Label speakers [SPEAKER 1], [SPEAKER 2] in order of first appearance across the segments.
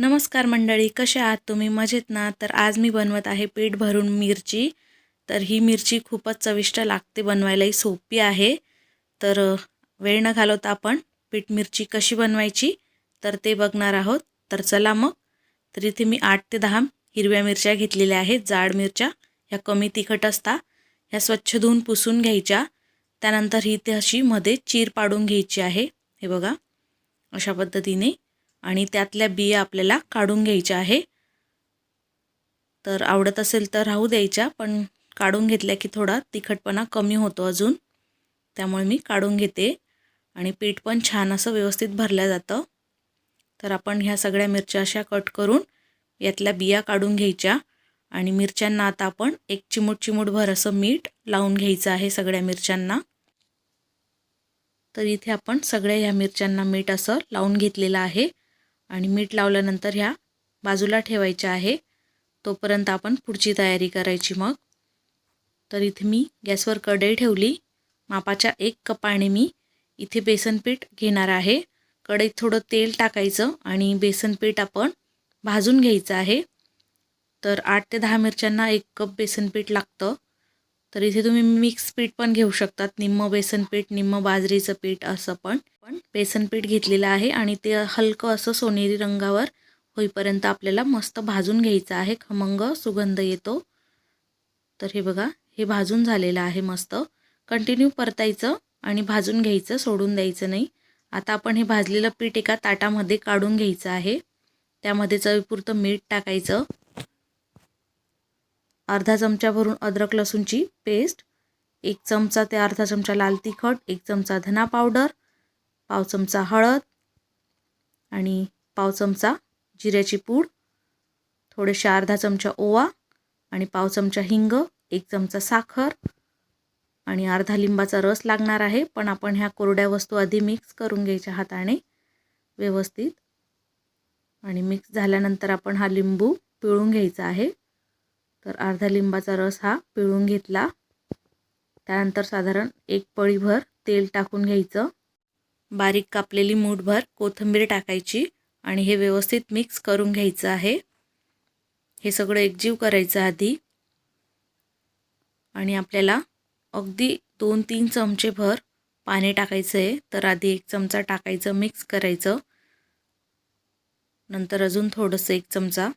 [SPEAKER 1] नमस्कार मंडळी कसे आहात तुम्ही? मजेत ना? तर आज मी बनवत आहे पीठ भरून मिरची. तर ही मिरची खूपच चविष्ट लागते बनवायलाही सोपी आहे. तर वेळ न घालवता आपण पीठ मिरची कशी बनवायची तर ते बघणार आहोत. तर चला मग. तर इथे मी आठ ते दहा हिरव्या मिरच्या घेतलेल्या आहेत. जाड मिरच्या ह्या कमी तिखट असता ह्या स्वच्छ धुवून पुसून घ्यायच्या. त्यानंतर ही ते अशी मध्ये चीर पाडून घ्यायची आहे. हे बघा अशा पद्धतीने. आणि त्यातल्या बिया आपल्याला काढून घ्यायच्या आहे. तर आवडत असेल तर राहू द्यायच्या पण काढून घेतल्या की थोडा तिखटपणा कमी होतो अजून. त्यामुळे मी काढून घेते आणि पीठ पण छान असं व्यवस्थित भरलं जातं. तर आपण ह्या सगळ्या मिरच्या अशा कट करून यातल्या बिया काढून घ्यायच्या आणि मिरच्यांना आता आपण एक चिमूट चिमूटभर असं मीठ लावून घ्यायचं आहे सगळ्या मिरच्यांना. तर इथे आपण सगळ्या ह्या मिरच्यांना मीठ असं लावून घेतलेलं आहे. आणि मीठ लावल्यानंतर ह्या बाजूला ठेवायच्या आहे. तोपर्यंत आपण पुढची तयारी करायची मग. तर इथे मी गॅसवर कढई ठेवली. मापाच्या एक कपाने मी इथे बेसनपीठ घेणार आहे. कढईत थोडं तेल टाकायचं आणि बेसनपीठ आपण भाजून घ्यायचं आहे. तर आठ ते दहा मिरच्यांना एक कप बेसनपीठ लागतं. तर इथे तुम्ही मिक्स पीठ पण घेऊ शकतात. निम्म बेसन पीठ निम्म बाजरीचं पीठ असं पण. पण बेसन पीठ घेतलेलं आहे आणि ते हलकं असं सोनेरी रंगावर होईपर्यंत आपल्याला मस्त भाजून घ्यायचं आहे. खमंग सुगंध येतो. तर हे बघा हे भाजून झालेलं आहे मस्त. कंटिन्यू परतायचं आणि भाजून घ्यायचं सोडून द्यायचं नाही. आता आपण हे भाजलेलं पीठ एका ताटामध्ये काढून घ्यायचं आहे. त्यामध्ये चवीपुरतं मीठ टाकायचं. अर्धा चमचा भरून अद्रक लसूणची पेस्ट एक चमचा ते अर्धा चमचा लाल तिखट एक चमचा धना पावडर पाव चमचा हळद आणि पाव चमचा जिऱ्याची पूड थोडेसे अर्धा चमचा ओवा आणि पाव चमचा हिंग एक चमचा साखर आणि अर्धा लिंबाचा रस लागणार आहे. पण आपण ह्या कोरड्या वस्तू आधी मिक्स करून घ्यायच्या हाताने व्यवस्थित आणि मिक्स झाल्यानंतर आपण हा लिंबू पिळून घ्यायचा आहे. तर अर्धा लिंबाचा रस हा पिळून घेतला. त्यानंतर साधारण एक पळीभर तेल टाकून घ्यायचं. बारीक कापलेली मूठभर कोथिंबीर टाकायची आणि हे व्यवस्थित मिक्स करून घ्यायचं आहे. हे सगळं एकजीव करायचं आधी. आणि आपल्याला अगदी दोन तीन चमचे भर पाणी टाकायचं आहे तर आधी एक चमचा टाकायचं मिक्स करायचं. नंतर अजून थोडंसं एक चमचा.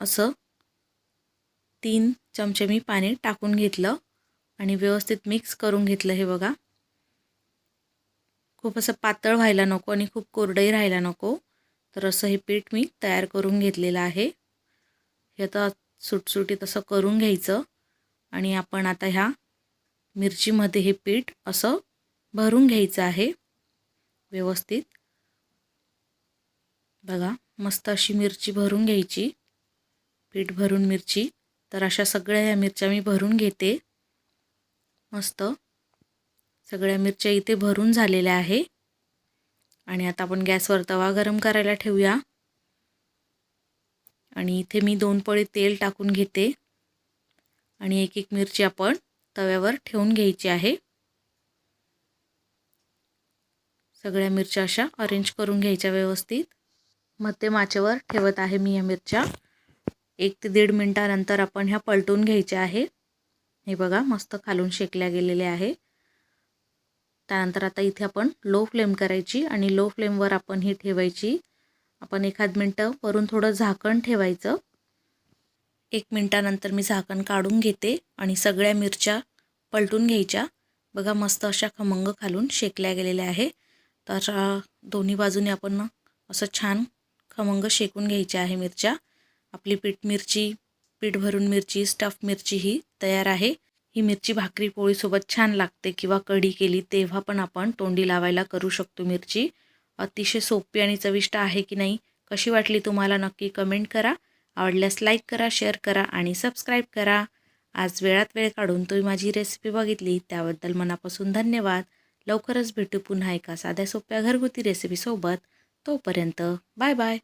[SPEAKER 1] असं तीन चमचे मी पाणी टाकून घेतलं आणि व्यवस्थित मिक्स करून घेतलं हे बघा. खूप असं पातळ व्हायला नको आणि खूप कोरडंही राहायला नको. तर असं हे पीठ मी तयार करून घेतलेलं आहे. हे आता सुटसुटीत असं करून घ्यायचं आणि आपण आता ह्या मिरचीमध्ये हे पीठ असं भरून घ्यायचं आहे. व्यवस्थित. बघा मस्त अशी मिरची भरून घ्यायची. पीठ भरून मिरची. तर अशा सगळ्या ह्या मिरच्या मी भरून घेते. मस्त. सगळ्या मिरच्या इथे भरून झालेल्या आहे. आणि आता आपण गॅसवर तवा गरम करायला ठेवूया. आणि इथे मी दोन पळी तेल टाकून घेते. आणि एक एक मिरची आपण तव्यावर ठेवून घ्यायची आहे. सगळ्या मिरच्या अशा अरेंज करून घ्यायच्या व्यवस्थित. मग ते माचेवर ठेवत आहे मी या मिरच्या. एक ते दीड मिनटानंतर आपण ह्या पलटून घ्यायच्या आहे हे बघा मस्त खालून शेकल्या गेलेल्या आहे. त्यानंतर आता इथे आपण लो फ्लेम करायची आणि लो फ्लेमवर आपण ही ठेवायची. आपण एखाद मिनटं वरून थोडं झाकण ठेवायचं. एक मिनटानंतर मी झाकण काढून घेते आणि सगळ्या मिरच्या पलटून घ्यायच्या. बघा मस्त अशा खमंग खालून शेकल्या गेलेल्या आहे तर दोन्ही बाजूने आपण असं छान खमंग शेकून घ्यायच्या आहे मिरच्या. आपली पीठ मिरची पीठ भरून मिरची स्टफ मिरची ही तयार आहे. ही मिरची भाकरी पोळीसोबत छान लागते किंवा कढी केली तेव्हा पण आपण तोंडी लावायला करू शकतो मिरची. अतिशय सोपी आणि चविष्ट आहे की नाही? कशी वाटली तुम्हाला नक्की कमेंट करा. आवडल्यास लाईक करा शेअर करा आणि सबस्क्राईब करा. आज वेळात वेळ काढून तुम्ही माझी रेसिपी बघितली त्याबद्दल मनापासून धन्यवाद. लवकरच भेटू पुन्हा एका साध्या सोप्या घरगुती रेसिपीसोबत तोपर्यंत बाय बाय